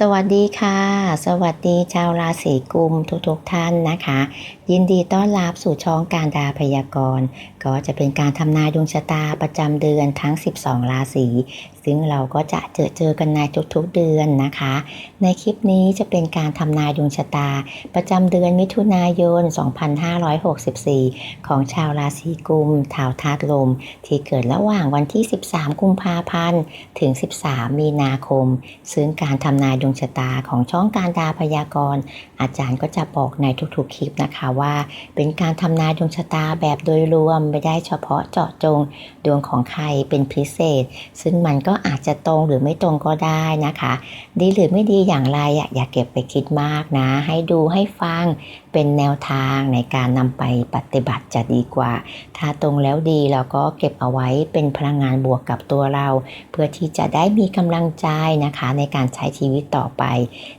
สวัสดีค่ะ สวัสดีชาวราศีกุมทุกๆทท่านนะคะ ยินดีต้อนรับสู่ช่องการดาพยากรณ์ ก็จะเป็นการทำนายดวงชะตาประจำเดือนทั้ง 12 ราศี ซึ่งเราก็จะเจอเจอกันในทุกๆเดือนนะคะ ในคลิปนี้จะเป็นการทำนายดวงชะตา ประจำเดือนมิถุนายน 2564 ของชาวราศีกุมทาวธาตุลม ที่เกิดระหว่างวันที่ 13 กุมภาพันธ์ ถึง 13 มีนาคม ซึ่งการทำนายดวงชะตาของช่องการดาพยากรณ์ อาจารย์ก็จะบอกในทุกๆคลิปนะคะว่า เป็นการทำนายดวงชะตาแบบโดยรวมไม่ได้เฉพาะเจาะจงดวงของใครเป็นพิเศษ ซึ่งมันก็อาจจะตรงหรือไม่ตรงก็ได้นะคะ ดีหรือไม่ดีอย่างไรอย่าเก็บไปคิดมากนะ ให้ดูให้ฟัง เป็นแนวทางในการนำไปปฏิบัติจะดีกว่า ถ้าตรงแล้วดีเราก็เก็บเอาไว้เป็นพลังงานบวกกับตัวเรา เพื่อที่จะได้มีกำลังใจนะคะในการใช้ชีวิตต่อไป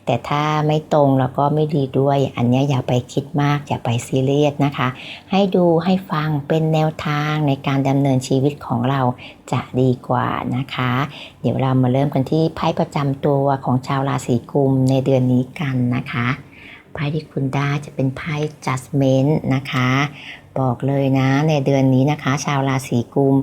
แต่ถ้าไม่ตรงแล้วก็ไม่ดีด้วย อันนี้อย่าไปคิดมาก อย่าไปซีเรียสนะคะ ให้ดูให้ฟังเป็นแนวทางในการดำเนินชีวิตของเราจะดีกว่านะคะ เดี๋ยวเรามาเริ่มกันที่ไพ่ประจำตัวของชาวราศีกุมในเดือนนี้กันนะคะ ไพ่ที่คุณได้จะเป็นไพ่ judgment นะคะ บอกเลยนะในเดือนนี้นะคะ ชาวราศีกุม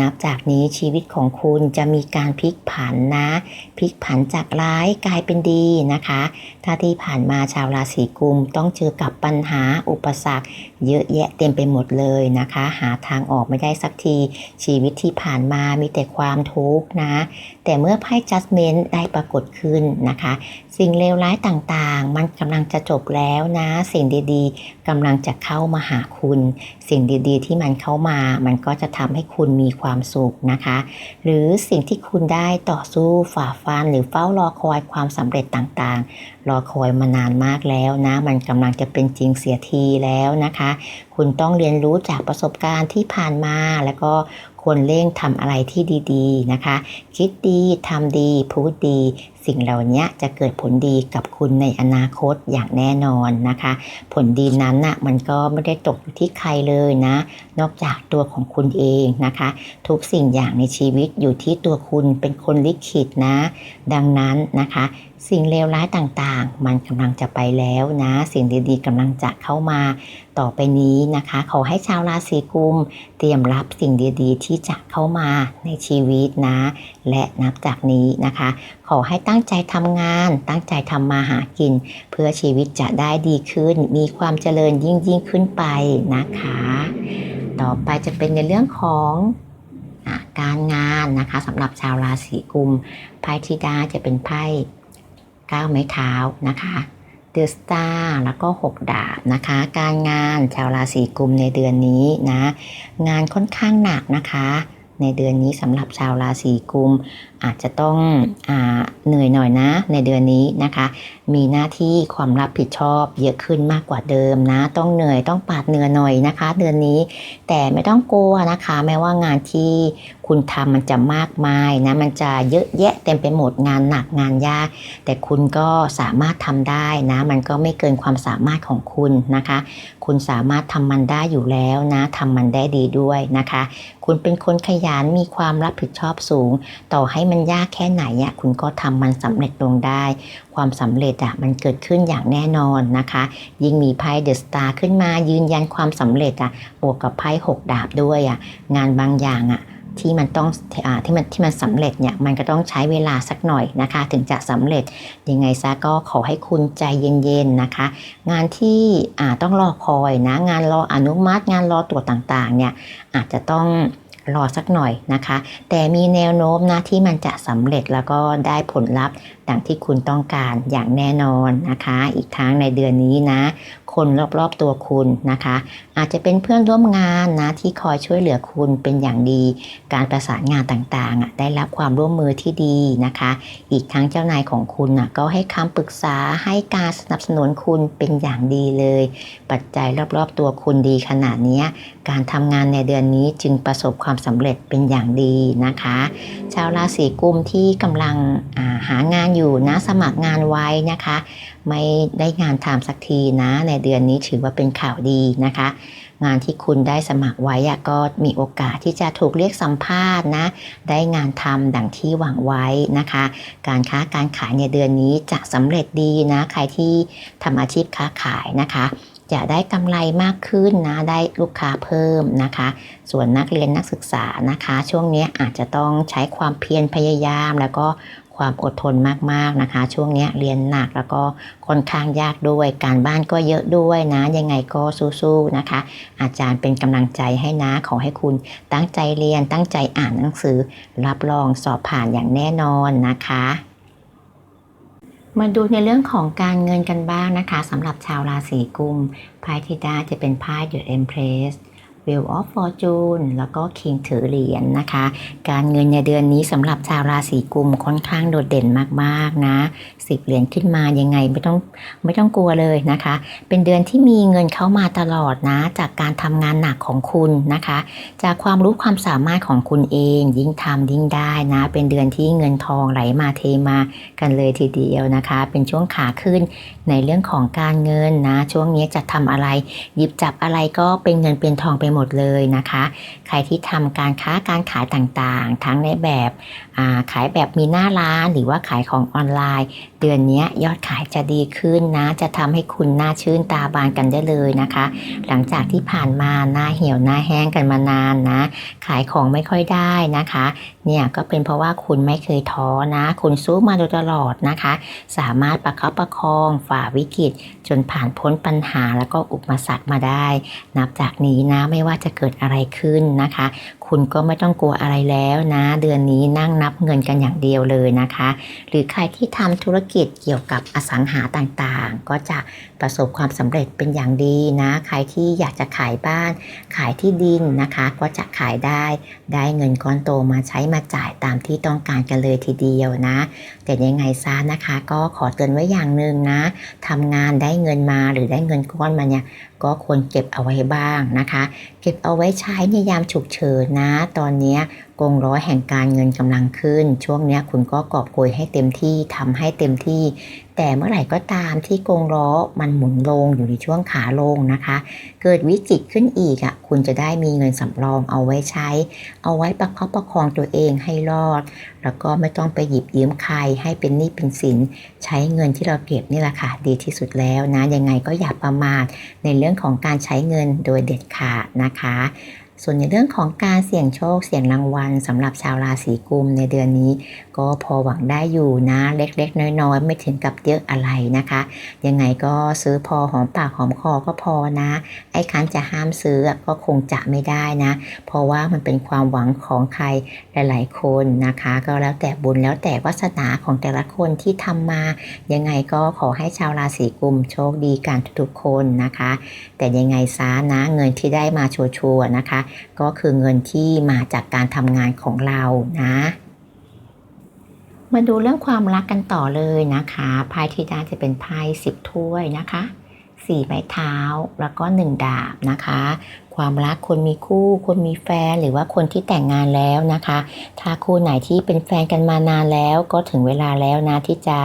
นับจากนี้ชีวิตของคุณจะมีการพลิกผันนะพลิกผันจากร้ายกลายเป็นดีนะคะ ถ้าที่ผ่านมาชาวราศีกุมต้องเจอกับปัญหาอุปสรรค เยอะแยะเต็มไปหมดเลยนะคะ หาทางออกไม่ได้สักทีชีวิตที่ผ่านมามีแต่ความทุกข์นะ แต่เมื่อไพ่ judgment ได้ปรากฏขึ้นนะคะ สิ่งเลวร้ายต่างๆ มันกำลังจะจบแล้วนะ สิ่งดีๆกำลังจะเข้ามาหาคุณ สิ่งดีๆ ที่มันเข้ามา มันก็จะทำให้คุณมีความสุขนะคะ หรือสิ่งที่คุณได้ต่อสู้ฝ่าฟันหรือเฝ้ารอคอยความสำเร็จต่างๆ รอคอยมานานมากแล้วนะ มันกำลังจะเป็นจริงเสียทีแล้วนะคะ คุณต้องเรียนรู้จากประสบการณ์ที่ผ่านมาแล้วก็ควรเร่งทำอะไรที่ดีๆนะคะ คิดดีทำดีพูดดี สิ่งเหล่านี้จะเกิดผลดีกับคุณในอนาคตอย่างแน่นอนนะคะ ผลดีนั้นน่ะมันก็ไม่ได้ตกอยู่ที่ใครเลยนะ นอกจากตัวของคุณเองนะคะ ทุกสิ่งอย่างในชีวิตอยู่ที่ตัวคุณเป็นคนลิขิตนะ ดังนั้นนะคะ สิ่งเลวร้ายต่างๆ มันกำลังจะไปแล้วนะ สิ่งดีๆกำลังจะเข้ามาต่อไปนี้นะคะ ขอให้ชาวราศีกุม เตรียมรับสิ่งดีๆ ที่จะเข้ามาในชีวิตนะ และนับจากนี้นะคะ ขอให้ตั้งงใจทำงาน ตั้งใจทำมาหากิน เพื่อชีวิตจะได้ดีขึ้น มีความเจริญยิ่งยิ่งขึ้นไปนะคะ ต่อไปจะเป็นในเรื่องของอการงานนะคะสำหรับชาวราศีกุมไพ่ที่ได้จะเป็นไพ่ก้าวไม้เท้านะคะเดอะสตาร์แล้วก็6ดาบนะคะ การงานชาวราศีกุมในเดือนนี้นะ งานค่อนข้างหนักนะคะ ในเดือนนี้สำหรับชาวราศีกุม อาจจะต้องอเหนื่อยหน่อยนะ ในเดือนนี้นะคะ มีหน้าที่ความรับผิดชอบเยอะขึ้นมากกว่าเดิมนะ ต้องเหนื่อยต้องปาดเหนื่อยหน่อยนะคะ เดือนนี้แต่ไม่ต้องกลัวนะคะ แม้ว่างานที่ คุณทำมันจะมากมายนะมันจะเยอะแยะเต็มไปหมดงานหนักงานยาก แต่คุณก็สามารถทำได้นะมันก็ไม่เกินความสามารถของคุณนะคะ คุณสามารถทำมันได้อยู่แล้วนะทำมันได้ดีด้วยนะคะ คุณเป็นคนขยันมีความรับผิดชอบสูง ต่อให้มันยากแค่ไหนอะคุณก็ทำมันสำเร็จลงได้ ความสำเร็จอะมันเกิดขึ้นอย่างแน่นอนนะคะ ยิ่งมีไพ่เดอะสตาร์ขึ้นมายืนยันความสำเร็จอะบวกกับไพ่หกดาบด้วยอะงานบางอย่างอะ ที่มันต้องอที่มันที่มันสำเร็จเนี่ยมันก็ต้องใช้เวลาสักหน่อยนะคะ ถึงจะสำเร็จยังไงซะก็ขอให้คุณใจเย็นๆนะคะ งานที่ต้องรอคอยนะงานรออนุมัติ งานรอตรวจต่างๆเนี่ยอาจจะต้องรอสักหน่อยนะคะ แต่มีแนวโน้มนะที่มันจะสำเร็จแล้วก็ได้ผลลัพธ์ดังที่คุณต้องการอย่างแน่นอนนะคะ อีกทั้งในเดือนนี้นะ คนรอบๆตัวคุณนะคะ อาจจะเป็นเพื่อนร่วมงานนะที่คอยช่วยเหลือคุณเป็นอย่างดี การประสานงานต่างๆ ได้รับความร่วมมือที่ดีนะคะ อีกทั้งเจ้านายของคุณก็ให้คำปรึกษาให้การสนับสนุนคุณเป็นอย่างดีเลย ปัจจัยรอบๆตัวคุณดีขนาดนี้การทำงานในเดือนนี้จึงประสบความสำเร็จเป็นอย่างดีนะคะ ชาวราศีกุมที่กำลังาหางานอยู่นะสมัครงานไว้นะคะ ไม่ได้งานทำสักทีนะในเดือนือนนี้ถือว่าเป็นข่าวดีนะคะ งานที่คุณได้สมัครไว้ก็มีโอกาสที่จะถูกเรียกสัมภาษณ์นะ ได้งานทำดังที่หวังไว้นะคะ การค้าการขายในเดือนนี้จะสำเร็จดีนะ ใครที่ทำอาชีพค้าขายนะคะจะได้กำไรมากขึ้นนะ ได้ลูกค้าเพิ่มนะคะ ส่วนนักเรียนนักศึกษานะคะ ช่วงนี้อาจจะต้องใช้ความเพียรพยายาม แล้วก็ ความอดทนมากๆนะคะ ช่วงนี้เรียนหนักแล้วก็ค่อนข้างยากด้วย การบ้านก็เยอะด้วยนะ ยังไงก็สู้ๆนะคะ อาจารย์เป็นกำลังใจให้นะขอให้คุณตั้งใจเรียนตั้งใจอ่านหนังสือ รับรองสอบผ่านอย่างแน่นอนนะคะมาดูในเรื่องของการเงินกันบ้างนะคะสำหรับชาวราศีกุมไพ่ที่ได้จะเป็นไพ่ The Empress Wheel of Fortune แล้วก็ King ถือเหรียญนะคะ การเงินในเดือนนี้สำหรับชาวราศีกุมค่อนข้างโดดเด่นมากๆนะสิบเหรียญขึ้นมายังไงไม่ต้องไม่ต้องกลัวเลยนะคะ เป็นเดือนที่มีเงินเข้ามาตลอดนะ จากการทำงานหนักของคุณนะคะ จากความรู้ความสามารถของคุณเอง ยิ่งทำยิ่งได้นะ เป็นเดือนที่เงินทองไหลมาเทมากันเลยทีเดียวนะคะ เป็นช่วงขาขึ้นในเรื่องของการเงินนะ ช่วงนี้จะทำอะไร หยิบจับอะไรก็เป็นเงินเป็นทองไปหมดเลยนะคะ ใครที่ทำการค้าการขายต่างๆ ทั้งในแบบ ขายแบบมีหน้าร้านหรือว่าขายของออนไลน์ เดือนนี้ยอดขายจะดีขึ้นนะ จะทำให้คุณหน้าชื่นตาบานกันได้เลยนะคะ หลังจากที่ผ่านมาหน้าเหี่ยวหน้าแห้งกันมานานนะ ขายของไม่ค่อยได้นะคะ เนี่ยก็เป็นเพราะว่าคุณไม่เคยท้อนะ คุณสู้มาโดยตลอดนะคะ สามารถประคับประคองฝ่าวิกฤต จนผ่านพ้นปัญหาแล้วก็อุปสรรคมาได้ นับจากนี้นะไม่ว่าจะเกิดอะไรขึ้นนะคะ คุณก็ไม่ต้องกลัวอะไรแล้วนะ เดือนนี้นั่งนับเงินกันอย่างเดียวเลยนะคะ หรือใครที่ทำธุรกิจเกี่ยวกับอสังหาต่างๆ ก็จะประสบความสำเร็จเป็นอย่างดีนะ ใครที่อยากจะขายบ้าน ขายที่ดินนะคะ ก็จะขายได้ได้เงินก้อนโตมาใช้มาจ่ายตามที่ต้องการกันเลยทีเดียวนะ แต่ยังไงซะนะคะ ก็ขอเตือนไว้อย่างหนึ่งนะทำงานได้เงินมาหรือได้เงินก้อนมาเนี่ยก็ควรเก็บเอาไว้บ้างนะคะ เก็บเอาไว้ใช้ในยามฉุกเฉินนะ ตอนนี้ยกงร้อยแห่งการเงินกำลังขึ้น ช่วงนี้คุณก็กอบโกยให้เต็มที่ทำให้เต็มที่ แต่เมื่อไหร่ก็ตามที่กงล้อมันหมุนลงอยู่ในช่วงขาลงนะคะ เกิดวิกฤตขึ้นอีกอะคุณจะได้มีเงินสำรองเอาไว้ใช้ เอาไว้ประคับประคองตัวเองให้รอด แล้วก็ไม่ต้องไปหยิบยืมใครให้เป็นหนี้เป็นสิน ใช้เงินที่เราเก็บนี่แหละค่ะดีที่สุดแล้วนะยังไงก็อย่าประมาทในเรื่องของการใช้เงินโดยเด็ดขาดนะคะ ส่วนในเรื่องของการเสี่ยงโชคเสี่ยงรางวัลสำหรับชาวราศีกุมในเดือนนี้ ก็พอหวังได้อยู่นะเล็กๆ น้อยๆ ไม่ถึงกับเยอะอะไรนะคะ ยังไงก็ซื้อพอหอมปากหอมคอก็พอนะ ไอ้คันจะห้ามซื้อก็คงจะไม่ได้นะ เพราะว่ามันเป็นความหวังของใครหลายๆ คนนะคะ ก็แล้วแต่บุญแล้วแต่วาสนาของแต่ละคนที่ทำมา ยังไงก็ขอให้ชาวราศีกุมโชคดีกันทุกๆคนนะคะ แต่ยังไงซะนะเงินที่ได้มาชัวร์ๆนะคะก็คือเงินที่มาจากการทำงานของเรานะ มาดูเรื่องความรักกันต่อเลยนะคะไพ่ที่ได้จะเป็นไพ่สิบถ้วยนะคะสี่ไม้เท้าแล้วก็หนึ่งดาบนะคะ ความรักคนมีคู่ คนมีแฟนหรือว่าคนที่แต่งงานแล้วนะคะ ถ้าคู่ไหนที่เป็นแฟนกันมานานแล้ว ก็ถึงเวลาแล้วนะที่จะ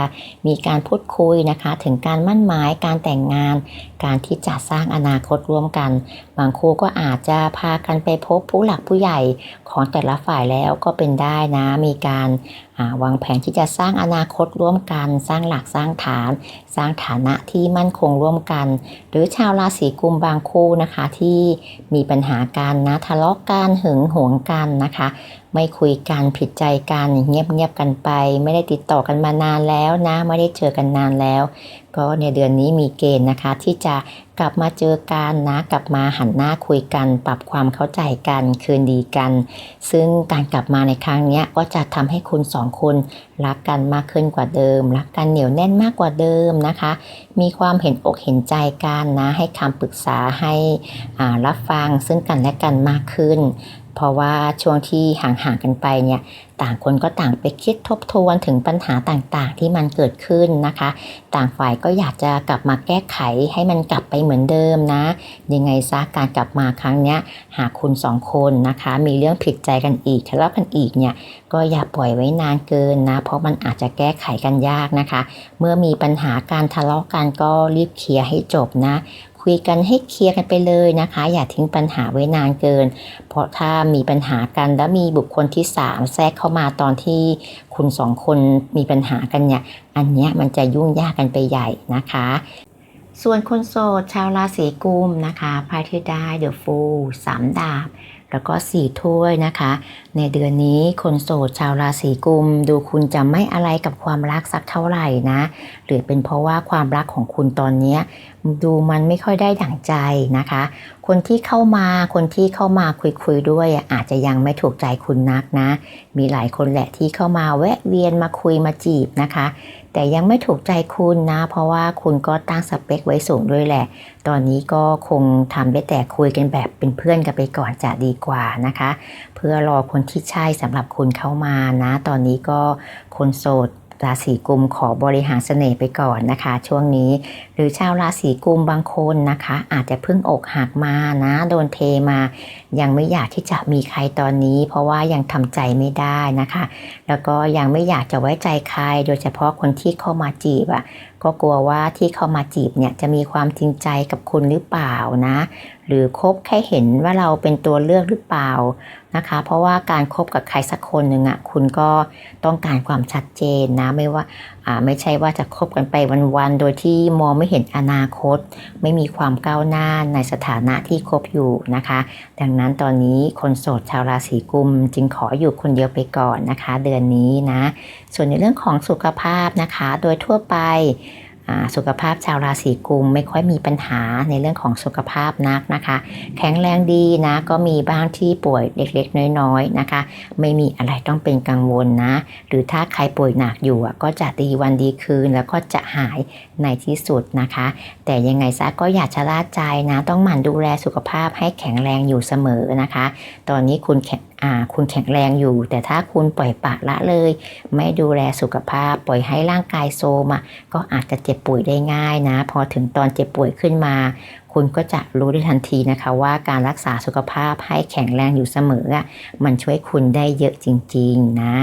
มีการพูดคุยนะคะ ถึงการมั่นหมายการแต่งงาน การที่จะสร้างอนาคตร่วมกัน บางคู่ก็อาจจะพากันไปพบผู้หลักผู้ใหญ่ของแต่ละฝ่ายแล้วก็เป็นได้นะ มีการาวางแผนที่จะสร้างอนาคตร่วมกัน สร้างหลักสร้างฐาน สร้างฐานะที่มั่นคงร่วมกัน หรือชาวราศีกุมบางคู่นะคะที่มีปัญหากันนะทะเลาะกันหึงหวงกันนะคะ ไม่คุยกันผิดใจกันเงียบๆกันไป ไม่ได้ติดต่อกันมานานแล้วนะ ไม่ได้เจอกันนานแล้ว ก็ในเดือนนี้มีเกณฑ์นะคะ ที่จะกลับมาเจอกันนะกลับมาหันหน้าคุยกัน ปรับความเข้าใจกันคืนดีกัน ซึ่งการกลับมาในครั้งนี้ก็จะทำให้คุณสองคนรักกันมากขึ้นกว่าเดิม รักกันเหนียวแน่นมากกว่าเดิมนะคะ มีความเห็นอกเห็นใจกันนะให้คำปรึกษาให้รับฟังซึ่งกันและกันมากขึ้น เพราะว่าช่วงที่ห่างๆกันไปเนี่ยต่างคนก็ต่างไปคิดทบทวนถึงปัญหาต่างๆ ที่มันเกิดขึ้นนะคะ ต่างฝ่ายก็อยากจะกลับมาแก้ไขให้มันกลับไปเหมือนเดิมนะ ยังไงซะการกลับมาครั้งเนี้ยหากคุณสองคนนะคะ มีเรื่องผิดใจกันอีกทะเลาะกันอีกเนี่ยก็อย่าปล่อยไว้นานเกินนะ เพราะมันอาจจะแก้ไขกันยากนะคะ เมื่อมีปัญหาการทะเลาะกันก็รีบเคลียร์ให้จบนะ คุยกันให้เคลียร์กันไปเลยนะคะ อย่าทิ้งปัญหาไว้นานเกิน เพราะถ้ามีปัญหากันแล้วมีบุคคลที่สามแทรกเข้ามาตอนที่คุณสองคนมีปัญหากันเนี่ยอันเนี้ยมันจะยุ่งยากกันไปใหญ่นะคะส่วนคนโสดชาวราศีกุมนะคะไพ่ที่ได้เดอะฟูลสามดาบ แล้วก็สี่ถ้วยนะคะ ในเดือนนี้คนโสดชาวราศีกุม ดูคุณจะไม่อะไรกับความรักสักเท่าไหร่นะ หรือเป็นเพราะว่าความรักของคุณตอนนี้ดูมันไม่ค่อยได้ดั่งใจนะคะ คนที่เข้ามาคนที่เข้ามาคุยคุยด้วยอะอาจจะยังไม่ถูกใจคุณนักนะ มีหลายคนแหละที่เข้ามาแวะเวียนมาคุยมาจีบนะคะ แต่ยังไม่ถูกใจคุณนะ เพราะว่าคุณก็ตั้งสเปคไว้สูงด้วยแหละ ตอนนี้ก็คงทำได้แต่คุยกันแบบเป็นเพื่อนกันไปก่อนจะดีกว่านะคะ เพื่อรอคนที่ใช่สำหรับคุณเข้ามานะ ตอนนี้ก็คนโสด ราศีกุมขอบริหารเสน่ห์ไปก่อนนะคะ ช่วงนี้ หรือชาวราศีกุมบางคนนะคะ อาจจะเพิ่งอกหักมานะโดนเทมา ยังไม่อยากที่จะมีใครตอนนี้ เพราะว่ายังทำใจไม่ได้นะคะ แล้วก็ยังไม่อยากจะไว้ใจใคร โดยเฉพาะคนที่เข้ามาจีบอะก็กลัวว่าที่เข้ามาจีบเนี่ยจะมีความจริงใจกับคุณหรือเปล่านะ หรือคบแค่เห็นว่าเราเป็นตัวเลือกหรือเปล่านะคะ เพราะว่าการครบกับใครสักคนหนึ่งอะคุณก็ต้องการความชัดเจนนะไม่ว่าอ่าไม่ใช่ว่าจะคบกันไปวันๆโดยที่มองไม่เห็นอนาคต ไม่มีความก้าวหน้าในสถานะที่คบอยู่นะคะ ดังนั้นตอนนี้คนโสดชาวราศีกุม จึงขออยู่คนเดียวไปก่อนนะคะ เดือนนี้นะส่วนในเรื่องของสุขภาพนะคะ โดยทั่วไป สุขภาพชาวราศีกุมไม่ค่อยมีปัญหาในเรื่องของสุขภาพนักนะคะ แข็งแรงดีนะก็มีบ้างที่ป่วยเล็กๆ น้อยๆนะคะ ไม่มีอะไรต้องเป็นกังวลนะ หรือถ้าใครป่วยหนักอยู่ก็จะดีวันดีคืนแล้วก็จะหายในที่สุดนะคะ แต่ยังไงซะก็อย่าชะล่าใจนะ ต้องหมั่นดูแลสุขภาพให้แข็งแรงอยู่เสมอนะคะ ตอนนี้คุณแข็ง คุณแข็งแรงอยู่ แต่ถ้าคุณปล่อยปละละเลย ไม่ดูแลสุขภาพปล่อยให้ร่างกายโซมอะก็อาจจะเจ็บป่วยได้ง่ายนะ พอถึงตอนเจ็บป่วยขึ้นมา คุณก็จะรู้ได้ทันทีนะคะ ว่าการรักษาสุขภาพให้แข็งแรงอยู่เสมออะมันช่วยคุณได้เยอะจริง ๆ นะ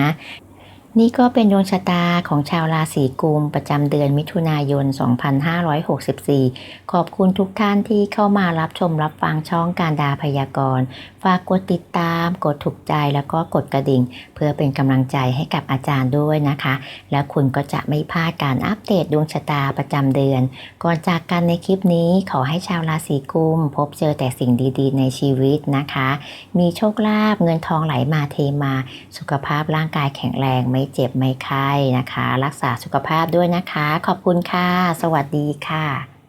นี่ก็เป็นดวงชะตาของชาวราศีกุมประจำเดือนมิถุนายน 2564 ขอบคุณทุกท่านที่เข้ามารับชมรับฟังช่องการดาพยากรณ์ ฝากกดติดตาม กดถูกใจแล้วก็กดกระดิ่ง เพื่อเป็นกำลังใจให้กับอาจารย์ด้วยนะคะ แล้วคุณก็จะไม่พลาดการอัปเดตดวงชะตาประจำเดือน ก่อนจากกันในคลิปนี้ขอให้ชาวราศีกุมพบเจอแต่สิ่งดีๆ ในชีวิตนะคะ มีโชคลาภเงินทองไหลมาเทมา สุขภาพร่างกายแข็งแรงไมไม่เจ็บไม่ไข้นะคะ รักษาสุขภาพด้วยนะคะ ขอบคุณค่ะ สวัสดีค่ะ